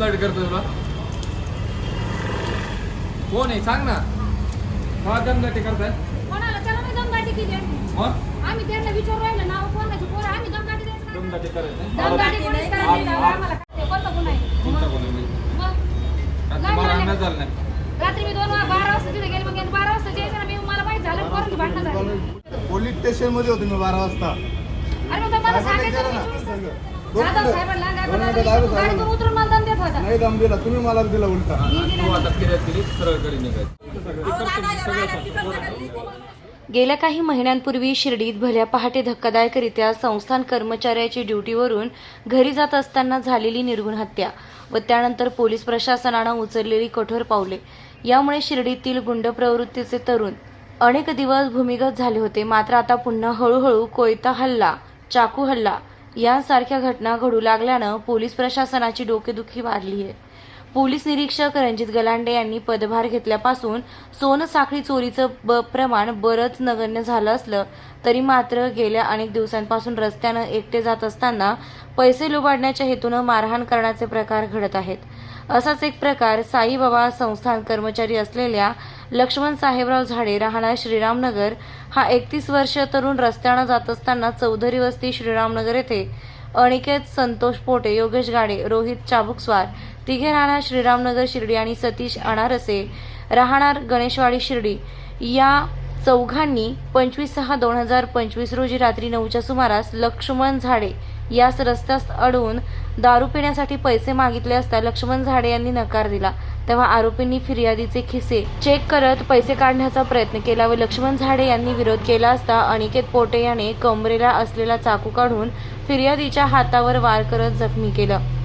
Flood करतो तुला कोण आहे? सांग ना. हा दमदाटी करताय. कोणाला? चला मी दमदाटी केली मग आम्ही त्यांना विचारू राहिलो नाव कोणाची पोरं? आम्ही दमदाटी द्यायचं काय? दमदाटी करायचं दमदाटी कोणीच करायला नाही. लावलं आम्हाला ते कोणतं गुन्हा आहे? कोणता कोण आहे? मग? आता नाही मला म्हणाले. अंदाज झाला नाही. रात्री मी दोन वा- बारा वाजता तिथे गेले. मग यांनी बारा वाजता यायचं ना मी मला माहीत झालं. पोरांची भांडणं झाली. पोलीस स्टेशनमध्ये होते मी बारा वाजता. अरे मग मला सांगायचं ना. मी चोवीस तास. जाधव. साहेबांना गाडीतून. उतरून मला नाही दम दिला तुम्ही मला दिला उलटा. तू आता फिर्याद केली सरळ करी निघायचं. गेल्या काही महिन्यांपूर्वी शिर्डीत भल्या पहाटे धक्कादायकरित्या संस्थान कर्मचाऱ्याची ड्युटीवरून घरी जात असताना झालेली निर्गुण हत्या व त्यानंतर पोलीस प्रशासनानं उचललेली कठोर पावले. यामुळे शिर्डीतील गुंड प्रवृत्तीचे तरुण अनेक दिवस भूमिगत झाले होते. मात्र आता पुन्हा हळूहळू कोयता हल्ला चाकू हल्ला यांसारख्या घटना घडू लागल्यानं पोलीस प्रशासनाची डोकेदुखी वाढली आहे पोलीस निरीक्षक रणजित गलांडे यांनी पदभार घेतल्यापासून सोनं साखळी चोरीचं ब प्रमाण बरंच नगण्य झालं असलं तरी मात्र गेल्या अनेक दिवसांपासून रस्त्यानं एकटे जात असताना पैसे लुबाडण्याच्या हेतूनं मारहाण करण्याचे प्रकार घडत आहेत. असाच एक प्रकार साईबाबा संस्थान कर्मचारी असलेल्या लक्ष्मण साहेबराव झाडे राहणार श्रीरामनगर. हा एकतीस वर्ष तरुण रस्त्यानं जात असताना चौधरी वस्ती श्रीरामनगर येथे अनिकेत संतोष पोटे योगेश गाडे रोहित चाबुकस्वार तिघे राहणार श्रीरामनगर शिर्डी आणि सतीश अनारसे राहणार गणेशवाडी शिर्डी. या चौघांनी पंचवीस सहा दोन हजार पंचवीस रोजी रात्री नऊच्या सुमारास लक्ष्मण झाडे यास रस्त्यास अडवून दारू पिण्यासाठी पैसे मागितले असता लक्ष्मण झाडे यांनी नकार दिला. तेव्हा आरोपींनी फिर्यादीचे खिसे चेक करत पैसे काढण्याचा प्रयत्न केला व लक्ष्मण झाडे यांनी विरोध केला असता अनिकेत पोटे याने कमरेला असलेला चाकू काढून फिर्यादीच्या हातावर वार करत जखमी केलं.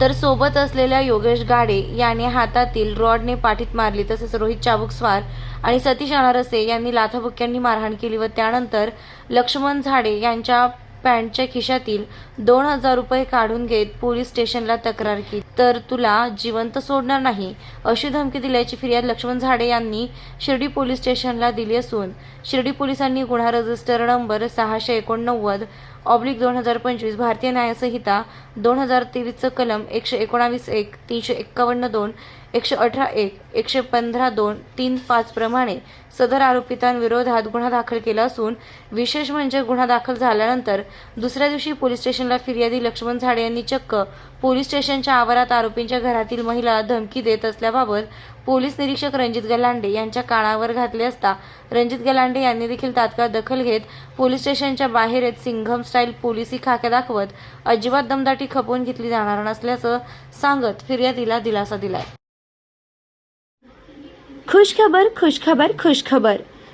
तर सोबत असलेल्या योगेश गाडे याने हातातील रॉडने पाठीत मारली तसेच रोहित चाबुकस्वार आणि सतीश अनारसे यांनी लाथाबुक्यांनी मारहाण केली व त्यानंतर लक्ष्मण झाडे यांच्या पॅन्टच्या खिशातील दोन हजार रुपये काढून घेत पोलीस स्टेशनला तक्रार केली. तर तुला जिवंत सोडणार नाही अशी धमकी दिल्याची फिर्याद लक्ष्मण झाडे यांनी शिर्डी पोलीस स्टेशनला दिली असून शिर्डी पोलिसांनी गुन्हा रजिस्टर नंबर सहाशे एकोणनव्वद ऑब्लिक दोन हजार पंचवीस भारतीय न्यायसंहिता दोन हजार तेवीसचं कलम एकशे एकोणावीस एक तीनशे एक्कावन्न दोन एकशे अठरा एक एकशे पंधरा दोन तीन पाच प्रमाणे सदर आरोपितांविरोधात गुन्हा दाखल केला असून विशेष म्हणजे गुन्हा दाखल झाल्यानंतर दुसऱ्या दिवशी पोलीस स्टेशनला फिर्यादी लक्ष्मण झाडे यांनी चक्क पोलीस स्टेशनच्या आवारात आरोपींच्या घरातील महिला धमकी देत असल्याबाबत पोलीस निरीक्षक रणजित गलांडे यांच्या कानावर घातले असता रणजित गलांडे यांनी देखील तात्काळ दखल घेत पोलीस स्टेशनच्या बाहेर सिंघम स्टाईल पोलिसी खाक्या दाखवत अजिबात दमदाटी खपवून घेतली जाणार नसल्याचं सांगत फिर्यादीला दिलासा दिलाय. खुशखबर खुशखबर खुशखबर